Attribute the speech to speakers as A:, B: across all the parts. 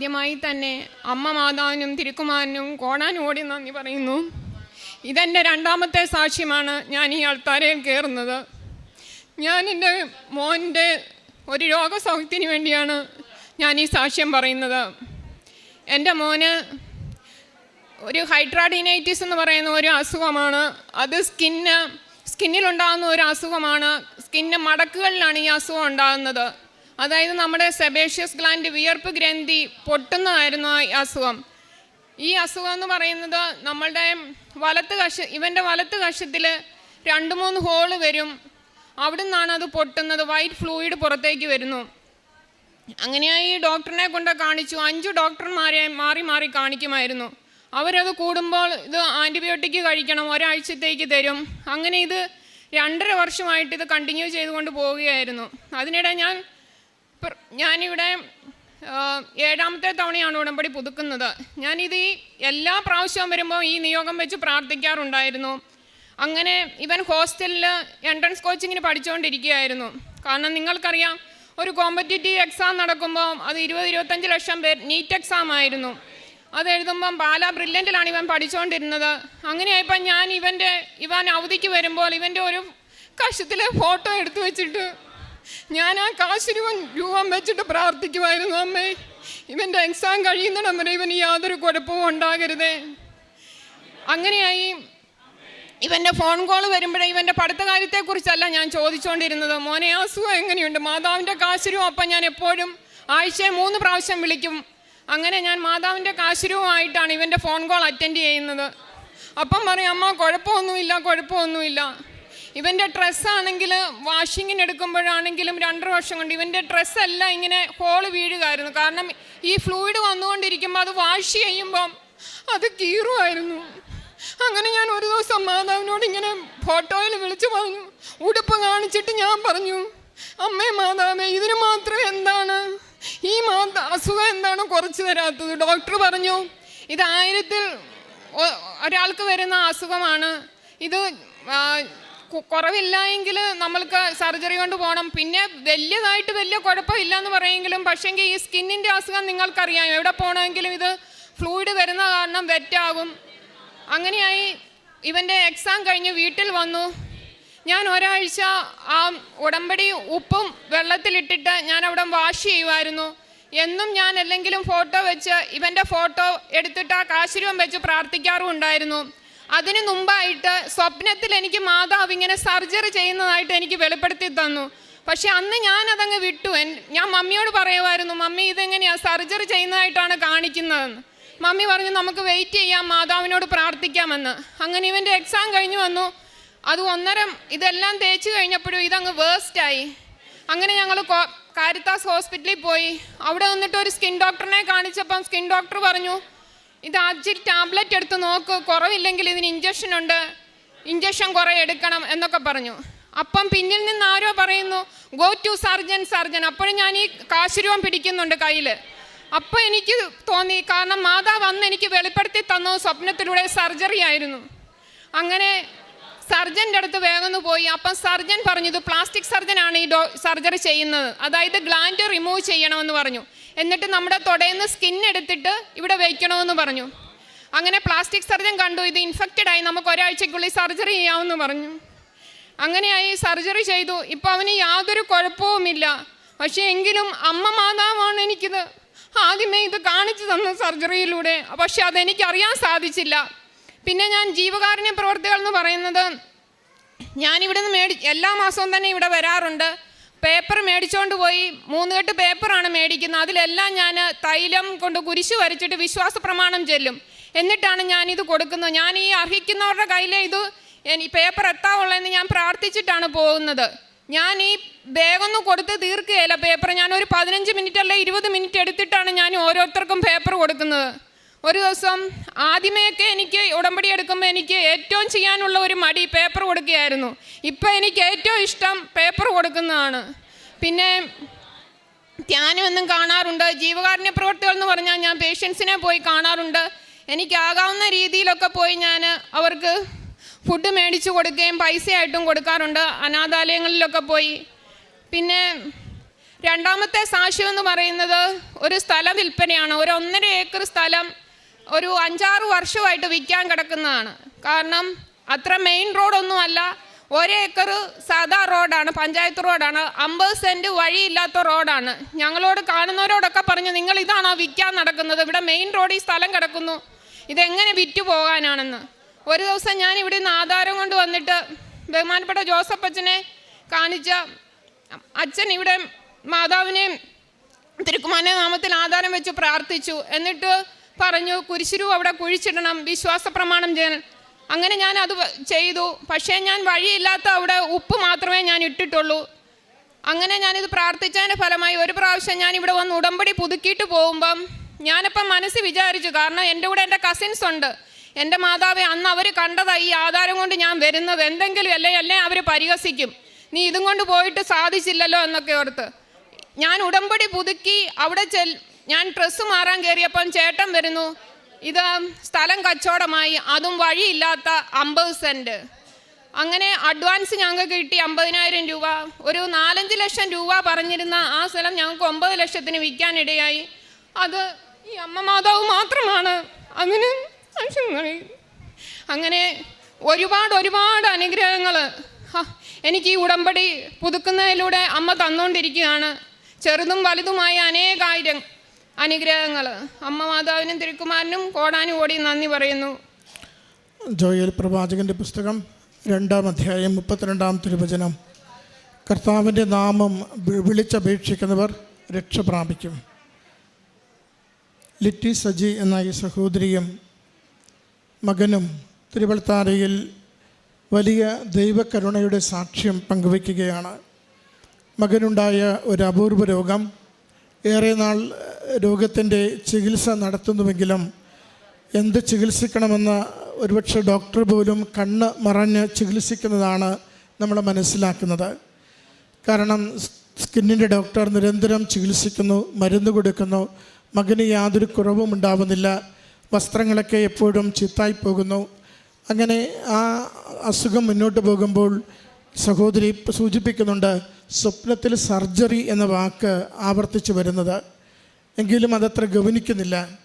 A: ആദ്യമായി തന്നെ അമ്മ മാതാവിനും തിരുക്കുമാരനും കോണാനോടി നന്ദി പറയുന്നു. ഇതെന്റെ രണ്ടാമത്തെ സാക്ഷ്യമാണ് ഞാൻ ഈ അൾത്താരയിൽ കയറുന്നത് ഞാൻ എന്റെ മോന്റെ ഒരു രോഗസൗഖ്യത്തിന് വേണ്ടിയാണ് ഞാൻ ഈ സാക്ഷ്യം പറയുന്നത്. എന്റെ മോന് ഒരു ഹൈഡ്രാഡിനൈറ്റിസ് എന്ന് പറയുന്ന ഒരു അസുഖമാണ്. അത് സ്കിന്ന് സ്കിന്നിലുണ്ടാകുന്ന ഒരു അസുഖമാണ്. സ്കിന്ന് മടക്കുകളിലാണ് ഈ അസുഖം ഉണ്ടാകുന്നത്. അതായത് നമ്മുടെ സെബേഷ്യസ് ഗ്ലാൻഡ് വിയർപ്പ് ഗ്രന്ഥി പൊട്ടുന്നതായിരുന്നു ഈ അസുഖം. ഈ അസുഖം എന്ന് പറയുന്നത് നമ്മളുടെ വലത്ത് കഷ ഇവന്റെ വലത്ത് കഷത്തിൽ രണ്ട് മൂന്ന് ഹോൾ വരും. അവിടെ നിന്നാണ് അത് പൊട്ടുന്നത്. വൈറ്റ് ഫ്ലൂയിഡ് പുറത്തേക്ക് വരുന്നു. അങ്ങനെയായി ഈ ഡോക്ടറിനെ കൊണ്ട് കാണിച്ചു. അഞ്ച് ഡോക്ടർമാരെ മാറി മാറി കാണിക്കുമായിരുന്നു. അവരത് കൂടുമ്പോൾ ഇത് ആന്റിബയോട്ടിക് കഴിക്കണം ഒരാഴ്ചത്തേക്ക് തരും. അങ്ങനെ ഇത് രണ്ടര വർഷമായിട്ട് ഇത് കണ്ടിന്യൂ ചെയ്തുകൊണ്ട് പോവുകയായിരുന്നു. അതിനിടെ ഞാൻ ഞാനിവിടെ ഏഴാമത്തെ തവണയാണ് ഉടമ്പടി പുതുക്കുന്നത്. ഞാനിത് ഈ എല്ലാ പ്രാവശ്യവും വരുമ്പോൾ ഈ നിയോഗം വെച്ച് പ്രാർത്ഥിക്കാറുണ്ടായിരുന്നു. അങ്ങനെ ഇവൻ ഹോസ്റ്റലിൽ എൻട്രൻസ് കോച്ചിങ്ങിന് പഠിച്ചുകൊണ്ടിരിക്കുകയായിരുന്നു. കാരണം നിങ്ങൾക്കറിയാം ഒരു കോമ്പറ്റേറ്റീവ് എക്സാം നടക്കുമ്പോൾ അത് ഇരുപത് ഇരുപത്തഞ്ച് ലക്ഷം പേർ നീറ്റ് എക്സാം ആയിരുന്നു. അത് എഴുതുമ്പം പാലാ ബ്രില്യന്റിലാണ് ഇവൻ പഠിച്ചുകൊണ്ടിരുന്നത്. അങ്ങനെയായപ്പോൾ ഞാൻ ഇവന്റെ ഇവൻ അവധിക്ക് വരുമ്പോൾ ഇവന്റെ ഒരു കഷത്തിലെ ഫോട്ടോ എടുത്തു വെച്ചിട്ട് ഞാൻ ആ കാശിരുവൻ രൂപം വെച്ചിട്ട് പ്രാർത്ഥിക്കുമായിരുന്നു അമ്മേ. ഇവന്റെ എക്സാം കഴിയുന്നിടം വരെ ഇവന് യാതൊരു കുഴപ്പവും ഉണ്ടാകരുതേ. അങ്ങനെയായി ഇവന്റെ ഫോൺ കോൾ വരുമ്പോഴേ ഇവന്റെ പഠിത്ത കാര്യത്തെക്കുറിച്ചല്ല ഞാൻ ചോദിച്ചുകൊണ്ടിരുന്നത് മോനെ അസുഖം എങ്ങനെയുണ്ട്? മാതാവിന്റെ കാശുരവും അപ്പം ഞാൻ എപ്പോഴും ആഴ്ചയിൽ മൂന്ന് പ്രാവശ്യം വിളിക്കും. അങ്ങനെ ഞാൻ മാതാവിന്റെ കാശുരവുമായിട്ടാണ് ഇവന്റെ ഫോൺ കോൾ അറ്റൻഡ് ചെയ്യുന്നത്. അപ്പം പറയും അമ്മ കുഴപ്പമൊന്നുമില്ല കുഴപ്പമൊന്നുമില്ല. ഇവന്റെ ഡ്രസ്സാണെങ്കിൽ വാഷിങ്ങിന് എടുക്കുമ്പോഴാണെങ്കിലും രണ്ടര വർഷം കൊണ്ട് ഇവന്റെ ഡ്രസ്സെല്ലാം ഇങ്ങനെ ഹോൾ വീഴുകയായിരുന്നു. കാരണം ഈ ഫ്ലൂയിഡ് വന്നുകൊണ്ടിരിക്കുമ്പോൾ അത് വാഷ് ചെയ്യുമ്പം അത് കീറുമായിരുന്നു. അങ്ങനെ ഞാൻ ഒരു ദിവസം മാതാവിനോട് ഇങ്ങനെ ഫോട്ടോയിൽ വിളിച്ചു പറഞ്ഞു ഉടുപ്പ് കാണിച്ചിട്ട് ഞാൻ പറഞ്ഞു അമ്മേ മാതാവേ ഇതിന് മാത്രം എന്താണ്? ഈ മാത അസുഖം എന്താണ് കുറച്ച് തരാത്തത്? ഡോക്ടർ പറഞ്ഞു ഇത് ആയിരത്തിൽ ഒരാൾക്ക് വരുന്ന അസുഖമാണ്. ഇത് കുറവില്ല എങ്കിൽ നമ്മൾക്ക് സർജറി കൊണ്ട് പോകണം പിന്നെ വലിയതായിട്ട് വലിയ കുഴപ്പമില്ല എന്ന് പറയുമെങ്കിലും പക്ഷേങ്കിൽ ഈ സ്കിന്നിന്റെ അസുഖം നിങ്ങൾക്കറിയാം. എവിടെ പോകണമെങ്കിലും ഇത് ഫ്ലൂയിഡ് വരുന്ന കാരണം വെറ്റാകും. അങ്ങനെയായി ഇവന്റെ എക്സാം കഴിഞ്ഞ് വീട്ടിൽ വന്നു. ഞാൻ ഒരാഴ്ച ആ ഉടമ്പടി ഉപ്പും വെള്ളത്തിലിട്ടിട്ട് ഞാൻ അവിടെ വാഷ് ചെയ്യുമായിരുന്നു. എന്നും ഞാൻ എല്ലെങ്കിലും ഫോട്ടോ വെച്ച് ഇവന്റെ ഫോട്ടോ എടുത്തിട്ട് ആ കാശുരൂപം വെച്ച് പ്രാർത്ഥിക്കാറും ഉണ്ടായിരുന്നു അതിന് മുമ്പായിട്ട് സ്വപ്നത്തിൽ എനിക്ക് മാതാവ് ഇങ്ങനെ സർജറി ചെയ്യുന്നതായിട്ട് എനിക്ക് വെളിപ്പെടുത്തി തന്നു. പക്ഷെ അന്ന് ഞാൻ അതങ്ങ് വിട്ടു ഞാൻ മമ്മിയോട് പറയുമായിരുന്നു മമ്മി ഇതെങ്ങനെയാണ് സർജറി ചെയ്യുന്നതായിട്ടാണ് കാണിക്കുന്നതെന്ന്. മമ്മി പറഞ്ഞു നമുക്ക് വെയിറ്റ് ചെയ്യാം മാതാവിനോട് പ്രാർത്ഥിക്കാമെന്ന്. അങ്ങനെ ഇവന്റെ എക്സാം കഴിഞ്ഞു വന്നു. അത് ഒന്നരം ഇതെല്ലാം തേച്ച് കഴിഞ്ഞപ്പോഴും ഇതങ്ങ് വേസ്റ്റായി അങ്ങനെ ഞങ്ങൾ കാരിത്താസ് ഹോസ്പിറ്റലിൽ പോയി. അവിടെ വന്നിട്ട് ഒരു സ്കിൻ ഡോക്ടറിനെ കാണിച്ചപ്പം സ്കിൻ ഡോക്ടർ പറഞ്ഞു ഇത് ആദ്യം ടാബ്ലറ്റ് എടുത്ത് നോക്ക് കുറവില്ലെങ്കിൽ ഇതിന് ഇഞ്ചക്ഷൻ ഉണ്ട്. ഇഞ്ചക്ഷൻ കുറേ എടുക്കണം എന്നൊക്കെ പറഞ്ഞു. അപ്പം പിന്നിൽ നിന്ന് ആരോ പറയുന്നു ഗോ ടു സർജൻ സർജൻ അപ്പോഴും ഞാൻ ഈ കാശുരൂപം പിടിക്കുന്നുണ്ട് കയ്യിൽ അപ്പോൾ എനിക്ക് തോന്നി കാരണം മാതാവ് അന്ന് എനിക്ക് വെളിപ്പെടുത്തി തന്നു സ്വപ്നത്തിലൂടെ സർജറി ആയിരുന്നു. അങ്ങനെ സർജന്റെ അടുത്ത് വേഗം പോയി. അപ്പം സർജൻ പറഞ്ഞു ഇത് പ്ലാസ്റ്റിക് സർജനാണ് ഈ ഡോ സർജറി ചെയ്യുന്നത്. അതായത് ഗ്ലാൻഡ് റിമൂവ് ചെയ്യണമെന്ന് പറഞ്ഞു. എന്നിട്ട് നമ്മുടെ തുടയുന്ന സ്കിൻ എടുത്തിട്ട് ഇവിടെ വയ്ക്കണമെന്ന് പറഞ്ഞു. അങ്ങനെ പ്ലാസ്റ്റിക് സർജൻ കണ്ടു ഇത് ഇൻഫെക്റ്റഡ് ആയി നമുക്ക് ഒരാഴ്ചക്കുള്ളിൽ സർജറി ചെയ്യാമെന്ന് പറഞ്ഞു. അങ്ങനെയായി സർജറി ചെയ്തു. ഇപ്പോൾ അവന് യാതൊരു കുഴപ്പവുമില്ല. പക്ഷേ എങ്കിലും അമ്മ മാതാവാണ് എനിക്കിത്. ആദ്യമേ ഇത് കാണിച്ചു തന്ന സർജറിയിലൂടെ പക്ഷെ അതെനിക്ക് അറിയാൻ സാധിച്ചില്ല. പിന്നെ ഞാൻ ജീവകാരുണ്യ പ്രവർത്തികൾ എന്ന് പറയുന്നത് ഞാനിവിടെ നിന്ന് മേടി എല്ലാ മാസവും തന്നെ ഇവിടെ വരാറുണ്ട്. പേപ്പർ മേടിച്ചുകൊണ്ട് പോയി. മൂന്ന് കെട്ട് പേപ്പറാണ് മേടിക്കുന്നത്. അതിലെല്ലാം ഞാൻ തൈലം കൊണ്ട് കുരിശു വരച്ചിട്ട് വിശ്വാസ പ്രമാണം ചെല്ലും. എന്നിട്ടാണ് ഞാനിത് കൊടുക്കുന്നത്. ഞാൻ ഈ അർഹിക്കുന്നവരുടെ കയ്യിലെ ഇത് പേപ്പർ എത്താവുള്ളതെന്ന് ഞാൻ പ്രാർത്ഥിച്ചിട്ടാണ് പോകുന്നത്. ഞാൻ ഈ ബാഗൊന്നും കൊടുത്ത് തീർക്കുകയല്ല. പേപ്പർ ഞാൻ ഒരു പതിനഞ്ച് മിനിറ്റ് അല്ല ഇരുപത് മിനിറ്റ് എടുത്തിട്ടാണ് ഞാൻ ഓരോരുത്തർക്കും പേപ്പർ കൊടുക്കുന്നത്. ഒരു ദിവസം ആദ്യമേയൊക്കെ എനിക്ക് ഉടമ്പടി എടുക്കുമ്പോൾ എനിക്ക് ഏറ്റവും ചെയ്യാനുള്ള ഒരു മടി പേപ്പർ കൊടുക്കുകയായിരുന്നു. ഇപ്പം എനിക്ക് ഏറ്റവും ഇഷ്ടം പേപ്പർ കൊടുക്കുന്നതാണ്. പിന്നെ ധ്യാനം എന്നും കാണാറുണ്ട്. ജീവകാരുണ്യ പ്രവർത്തികൾ എന്ന് പറഞ്ഞാൽ ഞാൻ പേഷ്യൻസിനെ പോയി കാണാറുണ്ട്. എനിക്കാകാവുന്ന രീതിയിലൊക്കെ പോയി ഞാൻ അവർക്ക് ഫുഡ് മേടിച്ചു കൊടുക്കുകയും പൈസയായിട്ടും കൊടുക്കാറുണ്ട്. അനാഥാലയങ്ങളിലൊക്കെ പോയി. പിന്നെ രണ്ടാമത്തെ സാക്ഷ്യം എന്ന് പറയുന്നത് ഒരു സ്ഥലം വിൽപ്പനയാണ്. ഒരു ഒന്നര ഏക്കർ സ്ഥലം ഒരു അഞ്ചാറ് വർഷമായിട്ട് വിൽക്കാൻ കിടക്കുന്നതാണ്. കാരണം അത്ര മെയിൻ റോഡൊന്നുമല്ല ഒരേക്കർ സാധാ റോഡാണ് പഞ്ചായത്ത് റോഡാണ്. അമ്പത് സെന്റ് വഴിയില്ലാത്ത റോഡാണ്. ഞങ്ങളോട് കാണുന്നവരോടൊക്കെ പറഞ്ഞു നിങ്ങൾ ഇതാണോ വിൽക്കാൻ നടക്കുന്നത്? ഇവിടെ മെയിൻ റോഡിൽ സ്ഥലം കിടക്കുന്നു. ഇതെങ്ങനെ വിറ്റു പോകാനാണെന്ന്? ഒരു ദിവസം ഞാൻ ഇവിടെ നിന്ന് ആധാരം കൊണ്ട് വന്നിട്ട് ബഹുമാനപ്പെട്ട ജോസഫ് അച്ഛനെ കാണിച്ച അച്ഛൻ ഇവിടെ മാതാവിനെ തിരുക്കുമാനെ നാമത്തിൽ ആധാരം വെച്ച് പ്രാർത്ഥിച്ചു. എന്നിട്ട് പറഞ്ഞു കുരിശുരു അവിടെ കുഴിച്ചിടണം വിശ്വാസ പ്രമാണം ചെയ്യണം. അങ്ങനെ ഞാൻ അത് ചെയ്തു. പക്ഷേ ഞാൻ വഴിയില്ലാത്ത അവിടെ ഉപ്പ് മാത്രമേ ഞാൻ ഇട്ടിട്ടുള്ളൂ. അങ്ങനെ ഞാനിത് പ്രാർത്ഥിച്ചതിന്റെ ഫലമായി ഒരു പ്രാവശ്യം ഞാൻ ഇവിടെ വന്ന് ഉടമ്പടി പുതുക്കിയിട്ട് പോകുമ്പം ഞാനിപ്പം മനസ്സ് വിചാരിച്ചു കാരണം എന്റെ കൂടെ എന്റെ കസിൻസ് ഉണ്ട്. എന്റെ മാതാവെ അന്ന് അവർ കണ്ടതായി ഈ ആധാരം കൊണ്ട് ഞാൻ വരുന്നത്. എന്തെങ്കിലും അല്ലേ അല്ലേ അവർ പരിഹസിക്കും. നീ ഇതും കൊണ്ട് പോയിട്ട് സാധിച്ചില്ലല്ലോ എന്നൊക്കെ ഓർത്ത്. ഞാൻ ഉടമ്പടി പുതുക്കി അവിടെ ചെൽ ഞാൻ ഡ്രസ്സ് മാറാൻ കയറിയപ്പം ചേട്ടൻ വരുന്നു. ഇത് സ്ഥലം കച്ചവടമായി അതും വഴിയില്ലാത്ത അമ്പത് സെന്റ് അങ്ങനെ അഡ്വാൻസ് ഞങ്ങൾക്ക് കിട്ടി അമ്പതിനായിരം രൂപ. ഒരു നാലഞ്ച് ലക്ഷം രൂപ പറഞ്ഞിരുന്ന ആ സ്ഥലം ഞങ്ങൾക്ക് ഒമ്പത് ലക്ഷത്തിന് വിൽക്കാനിടയായി. അത് ഈ അമ്മ മാതാവ് മാത്രമാണ്. നൽകി. അങ്ങനെ ഒരുപാട് ഒരുപാട് അനുഗ്രഹങ്ങൾ എനിക്ക് ഈ ഉടമ്പടി പുതുക്കുന്നതിലൂടെ അമ്മ തന്നുകൊണ്ടിരിക്കുകയാണ് ചെറുതും വലുതുമായ അനേകായിരം അനുഗ്രഹങ്ങൾ. അമ്മ മാതാവിനും തിരുക്കുമാരനും കോടാനും ഓടി നന്ദി പറയുന്നു.
B: ജോയൽ പ്രവാചകന്റെ പുസ്തകം രണ്ടാം അധ്യായം മുപ്പത്തിരണ്ടാം തിരുവചനം. കർത്താവിന്റെ നാമം വിളിച്ചപേക്ഷിക്കുന്നവർ രക്ഷ പ്രാപിക്കും. ലിറ്റി സജി എന്ന ഈ സഹോദരിയും മകനും തിരുവൾത്താരയിൽ വലിയ ദൈവകരുണയുടെ സാക്ഷ്യം പങ്കുവയ്ക്കുകയാണ്. മകനുണ്ടായ ഒരു അപൂർവ രോഗം. ഏറെ നാൾ രോഗത്തിന്റെ ചികിത്സ നടത്തുന്നുവെങ്കിലും എന്ത് ചികിത്സിക്കണമെന്ന് ഒരുപക്ഷെ ഡോക്ടർ പോലും കണ്ണ് മറഞ്ഞ് ചികിത്സിക്കുന്നതാണ് നമ്മൾ മനസ്സിലാക്കുന്നത്. കാരണം സ്കിന്നിന്റെ ഡോക്ടർ നിരന്തരം ചികിത്സിക്കുന്നു മരുന്ന് കൊടുക്കുന്നു മകന് യാതൊരു കുറവും ഉണ്ടാവുന്നില്ല വസ്ത്രങ്ങളൊക്കെ എപ്പോഴും ചിത്തായി പോകുന്നു. അങ്ങനെ ആ അസുഖം മുന്നോട്ട് പോകുമ്പോൾ സഹോദരി സൂചിപ്പിക്കുന്നുണ്ട് സ്വപ്നത്തിൽ സർജറി എന്ന വാക്ക് ആവർത്തിച്ച് വരുന്നത്. എങ്കിലും അതത്ര ഗവനിക്കുന്നില്ല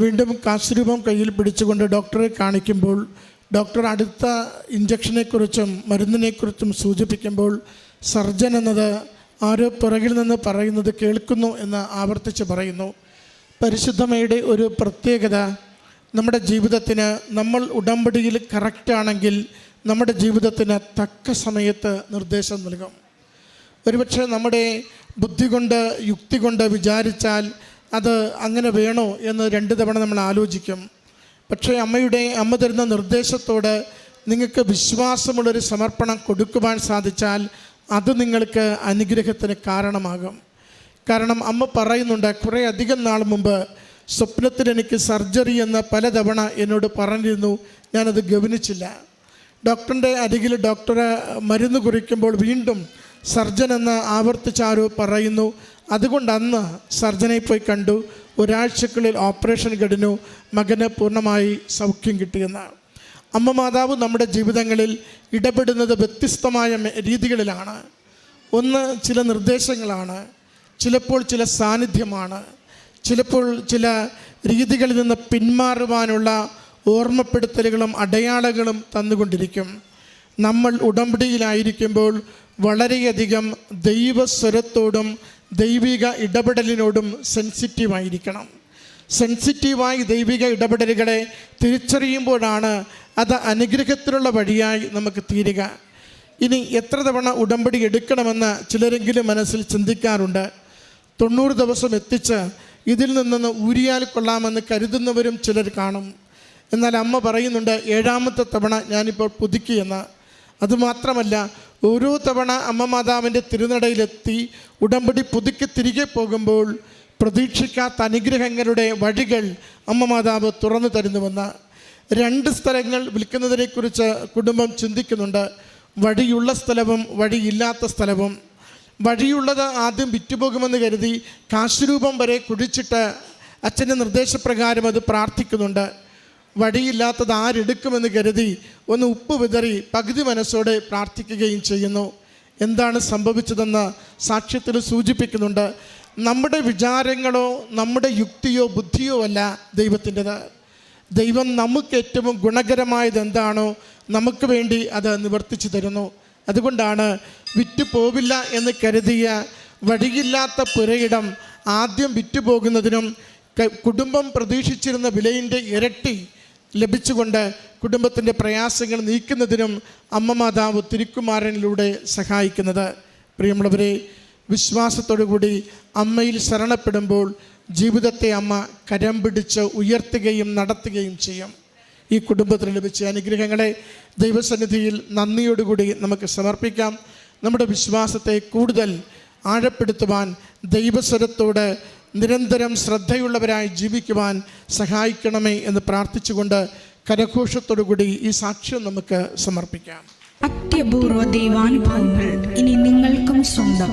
B: വീണ്ടും കാശുരൂപം കയ്യിൽ പിടിച്ചുകൊണ്ട് ഡോക്ടറെ കാണിക്കുമ്പോൾ ഡോക്ടർ അടുത്ത ഇഞ്ചക്ഷനെക്കുറിച്ചും മരുന്നിനെക്കുറിച്ചും സൂചിപ്പിക്കുമ്പോൾ സർജൻ എന്നത് ആരോ പുറകിൽ നിന്ന് പറയുന്നത് കേൾക്കുന്നു എന്ന് ആവർത്തിച്ച് പറയുന്നു. പരിശുദ്ധമയുടെ ഒരു പ്രത്യേകത നമ്മുടെ ജീവിതത്തിന് നമ്മൾ ഉടമ്പടിയിൽ കറക്റ്റാണെങ്കിൽ നമ്മുടെ ജീവിതത്തിന് തക്ക സമയത്ത് നിർദ്ദേശം നൽകും. ഒരുപക്ഷെ നമ്മുടെ ബുദ്ധി കൊണ്ട് യുക്തി കൊണ്ട് വിചാരിച്ചാൽ അത് അങ്ങനെ വേണോ എന്ന് രണ്ട് തവണ നമ്മൾ ആലോചിക്കും. പക്ഷേ അമ്മയുടെ അമ്മ തരുന്ന നിർദ്ദേശത്തോട് നിങ്ങൾക്ക് വിശ്വാസമുള്ളൊരു സമർപ്പണം കൊടുക്കുവാൻ സാധിച്ചാൽ അത് നിങ്ങൾക്ക് അനുഗ്രഹത്തിന് കാരണമാകും. കാരണം അമ്മ പറയുന്നുണ്ട് കുറേ അധികം നാൾ മുമ്പ് സ്വപ്നത്തിൽ എനിക്ക് സർജറി എന്ന് പലതവണ എന്നോട് പറഞ്ഞിരുന്നു. ഞാനത് ഗവനിച്ചില്ല. ഡോക്ടറിന്റെ അരികിൽ ഡോക്ടറെ മരുന്ന് കുറിക്കുമ്പോൾ വീണ്ടും സർജൻ എന്ന് ആവർത്തിച്ചാരോ പറയുന്നു. അതുകൊണ്ട് അന്ന് സർജനെ പോയി കണ്ടു. ഒരാഴ്ചക്കുള്ളിൽ ഓപ്പറേഷൻ കഴിഞ്ഞു. മകന് പൂർണമായി സൗഖ്യം കിട്ടിയെന്ന് അമ്മ മാതാവ് നമ്മുടെ ജീവിതങ്ങളിൽ ഇടപെടുന്നത് വ്യത്യസ്തമായ രീതികളിലാണ്. ഒന്ന് ചില നിർദ്ദേശങ്ങളാണ്. ചിലപ്പോൾ ചില സാന്നിധ്യമാണ്. ചിലപ്പോൾ ചില രീതികളിൽ നിന്ന് പിന്മാറുവാനുള്ള ഓർമ്മപ്പെടുത്തലുകളും അടയാളങ്ങളും തന്നുകൊണ്ടിരിക്കും. നമ്മൾ ഉടമ്പടിയിലായിരിക്കുമ്പോൾ വളരെയധികം ദൈവസ്വരത്തോടും ദൈവിക ഇടപെടലിനോടും സെൻസിറ്റീവായിരിക്കണം. സെൻസിറ്റീവായി ദൈവിക ഇടപെടലുകളെ തിരിച്ചറിയുമ്പോഴാണ് അത് അനുഗ്രഹത്തിലുള്ള വഴിയായി നമുക്ക് തീരുക. ഇനി എത്ര തവണ ഉടമ്പടി എടുക്കണമെന്ന് ചിലരെങ്കിലും മനസ്സിൽ ചിന്തിക്കാറുണ്ട്. തൊണ്ണൂറ് ദിവസം എത്തിച്ച് ഇതിൽ നിന്നൊന്ന് ഊരിയാൽ കൊള്ളാമെന്ന് കരുതുന്നവരും ചിലർ കാണും. എന്നാൽ അമ്മ പറയുന്നുണ്ട് ഏഴാമത്തെ തവണ ഞാനിപ്പോൾ പുതുക്കിയെന്ന്. അതുമാത്രമല്ല ഓരോ തവണ അമ്മ മാതാവിന്റെ തിരുനടയിലെത്തി ഉടമ്പടി പുതുക്കി തിരികെ പോകുമ്പോൾ പ്രതീക്ഷിക്കാത്ത അനുഗ്രഹങ്ങളുടെ വഴികൾ അമ്മ മാതാവ് തുറന്നു തരുന്നുവെന്ന് രണ്ട് സ്ഥലങ്ങൾ വിൽക്കുന്നതിനെക്കുറിച്ച് കുടുംബം ചിന്തിക്കുന്നുണ്ട്. വഴിയുള്ള സ്ഥലവും വഴിയില്ലാത്ത സ്ഥലവും. വഴിയുള്ളത് ആദ്യം വിറ്റുപോകുമെന്ന് കരുതി കാശുരൂപം വരെ കുഴിച്ചിട്ട് അച്ഛന്റെ നിർദ്ദേശപ്രകാരം അത് പ്രാർത്ഥിക്കുന്നുണ്ട്. വഴിയില്ലാത്തത് ആരെടുക്കുമെന്ന് കരുതി ഒന്ന് ഉപ്പ് വിതറി പകുതി മനസ്സോടെ പ്രാർത്ഥിക്കുകയും ചെയ്യുന്നു. എന്താണ് സംഭവിച്ചതെന്ന് സാക്ഷ്യത്തിൽ സൂചിപ്പിക്കുന്നുണ്ട്. നമ്മുടെ വിചാരങ്ങളോ നമ്മുടെ യുക്തിയോ ബുദ്ധിയോ അല്ല ദൈവത്തിന്റെത്. ദൈവം നമുക്ക് ഏറ്റവും ഗുണകരമായത് എന്താണോ നമുക്ക് വേണ്ടി അത് നിവർത്തിച്ചു തരുന്നു. അതുകൊണ്ടാണ് വിറ്റുപോവില്ല എന്ന് കരുതിയ വഴിയില്ലാത്ത പുരയിടം ആദ്യം വിറ്റുപോകുന്നതിനും കുടുംബം പ്രതീക്ഷിച്ചിരുന്ന വിലയിന്റെ ഇരട്ടി ലഭിച്ചുകൊണ്ട് കുടുംബത്തിന്റെ പ്രയാസങ്ങൾ നീക്കുന്നതിനും അമ്മ മാതാവ് തിരുക്കുമാരനിലൂടെ സഹായിക്കുന്നത്. പ്രിയമുള്ളവരെ വിശ്വാസത്തോടുകൂടി അമ്മയിൽ ശരണപ്പെടുമ്പോൾ ജീവിതത്തെ അമ്മ കരം പിടിച്ച് ഉയർത്തുകയും നടത്തുകയും ചെയ്യും. ഈ കുടുംബത്തിന് ലഭിച്ച അനുഗ്രഹങ്ങളെ ദൈവസന്നിധിയിൽ നന്ദിയോടുകൂടി നമുക്ക് സമർപ്പിക്കാം. നമ്മുടെ വിശ്വാസത്തെ കൂടുതൽ ആഴപ്പെടുത്തുവാൻ ദൈവസ്വരത്തോട് നിരന്തരം ശ്രദ്ധയുള്ളവരായി ജീവിക്കുവാൻ സഹായിക്കണമേ എന്ന് പ്രാർത്ഥിച്ചുകൊണ്ട് കരഘോഷത്തോടുകൂടി ഈ സാക്ഷ്യം നമുക്ക് സമർപ്പിക്കാം.
C: അത്യപൂർവ ദൈവാനുഭവങ്ങൾ ഇനി നിങ്ങൾക്കും സ്വന്തം.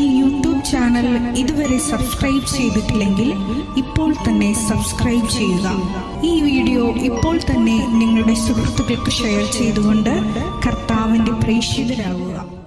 C: ഈ യൂട്യൂബ് ചാനൽ ഇതുവരെ സബ്സ്ക്രൈബ് ചെയ്തിട്ടില്ലെങ്കിൽ ഇപ്പോൾ തന്നെ സബ്സ്ക്രൈബ് ചെയ്യുക. ഈ വീഡിയോ ഇപ്പോൾ തന്നെ നിങ്ങളുടെ സുഹൃത്തുക്കൾക്ക് ഷെയർ ചെയ്തുകൊണ്ട് കർത്താവിന്റെ പ്രേക്ഷിതരാകുക